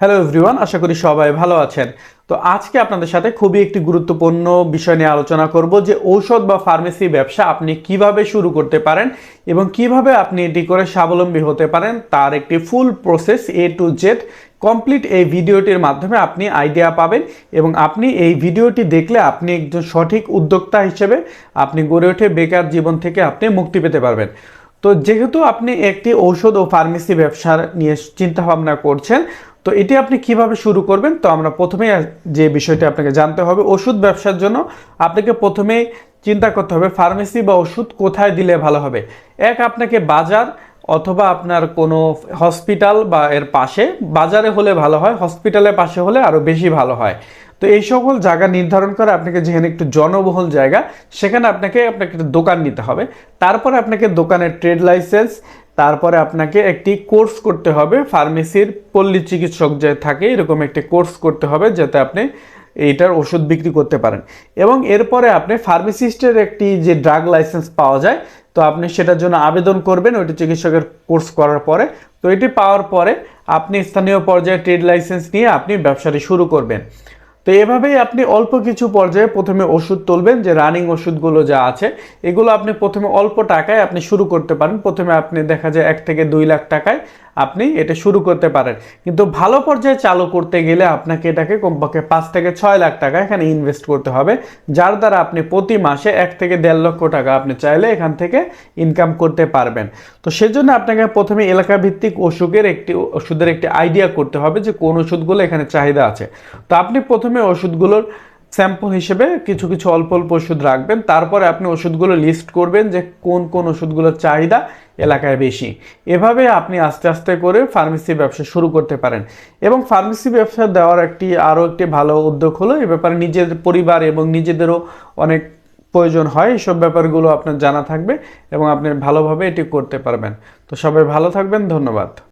Hello everyone আশা করি সবাই ভালো আছেন। তো আজকে আপনাদের সাথে খুবই একটি গুরুত্বপূর্ণ বিষয় নিয়ে আলোচনা করব যে ঔষধ বা ফার্মেসি ব্যবসা আপনি কীভাবে শুরু করতে পারেন এবং কীভাবে আপনি এটি করে স্বাবলম্বী হতে পারেন, তার একটি full process A to Z complete এই ভিডিওটির মাধ্যমে আপনি আইডিয়া পাবেন এবং আপনি এই ভিডিওটি দেখলে আপনি একজন সঠিক উদ্যোক্তা হিসেবে আপনি গড়ে ওঠে বেকার জীবন থেকে আপনি মুক্তি পেতে পারবেন। তো যেহেতু আপনি একটি ঔষধ ও ফার্মেসি ব্যবসার নিয়ে চিন্তা ভাবনা করছেন তো এটি আপনি কীভাবে শুরু করবেন? তো আমরা প্রথমেই যে বিষয়টি আপনাকে জানতে হবে, ওষুধ ব্যবসার জন্য আপনাকে প্রথমেই চিন্তা করতে হবে, ফার্মেসি বা ওষুধ কোথায় দিলে ভালো হবে? এক, আপনাকে বাজার অথবা আপনার কোনো হসপিটাল বা এর পাশে, বাজারে হলে ভালো হয়, হসপিটালের পাশে হলে আরও বেশি ভালো হয়। তো এই সকল জায়গা নির্ধারণ করে আপনাকে যেখানে একটু জনবহুল জায়গা, সেখানে আপনাকে আপনাকে একটা দোকান নিতে হবে। তারপরে আপনাকে দোকানের ট্রেড লাইসেন্স তারপরে আপনাকে একটি কোর্স করতে হবে। ফার্মেসির পল্লী চিকিৎসক যে থাকে, এরকম একটি কোর্স করতে হবে যাতে আপনি এইটার ওষুধ বিক্রি করতে পারেন। এবং এরপরে আপনি ফার্মেসিস্টের একটি যে ড্রাগ লাইসেন্স পাওয়া যায়, তো আপনি সেটার জন্য আবেদন করবেন, ওইটি চিকিৎসকের কোর্স করার পরে। তো এটি পাওয়ার পরে আপনি স্থানীয় পর্যায়ে ট্রেড লাইসেন্স নিয়ে আপনি ব্যবসাটি শুরু করবেন। তো এভাবেই আপনি অল্প কিছু পর্যায়ে প্রথমে ওষুধ তুলবেন, যে রানিং ওষুধগুলো যা আছে, এগুলো আপনি প্রথমে অল্প টাকায় আপনি শুরু করতে পারেন। প্রথমে আপনি দেখা যায় এক থেকে দুই লাখ টাকায় আপনি এটা শুরু করতে পারেন। কিন্তু ভালো পর্যায়ে চালু করতে গেলে আপনাকে এটাকে কমপক্ষে পাঁচ থেকে ছয় লাখ টাকা এখানে ইনভেস্ট করতে হবে, যার দ্বারা আপনি প্রতি মাসে এক থেকে দেড় লক্ষ টাকা আপনি চাইলে এখান থেকে ইনকাম করতে পারবেন। তো সেজন্য আপনাকে প্রথমে এলাকা ভিত্তিক ওষুধের একটি ওষুধের একটি আইডিয়া করতে হবে যে কোন ওষুধগুলো এখানে চাহিদা আছে। তো আপনি প্রথমে ওষুধগুলোর স্যাম্পল হিসেবে কিছু কিছু অল্প অল্প ওষুধ রাখবেন। তারপরে আপনি ওষুধগুলো লিস্ট করবেন যে কোন কোন ওষুধগুলোর চাহিদা এলাকায় বেশি। এভাবে আপনি আস্তে আস্তে করে ফার্মেসি ব্যবসা শুরু করতে পারেন। এবং ফার্মেসি ব্যবসা দেওয়ার একটি আরও একটি ভালো উদ্যোগ হলো এ ব্যাপারে নিজের পরিবার এবং নিজেদেরও অনেক প্রয়োজন হয়। এইসব ব্যাপারগুলো আপনার জানা থাকবে এবং আপনি ভালোভাবে এটি করতে পারবেন। তো সবাই ভালো থাকবেন। ধন্যবাদ।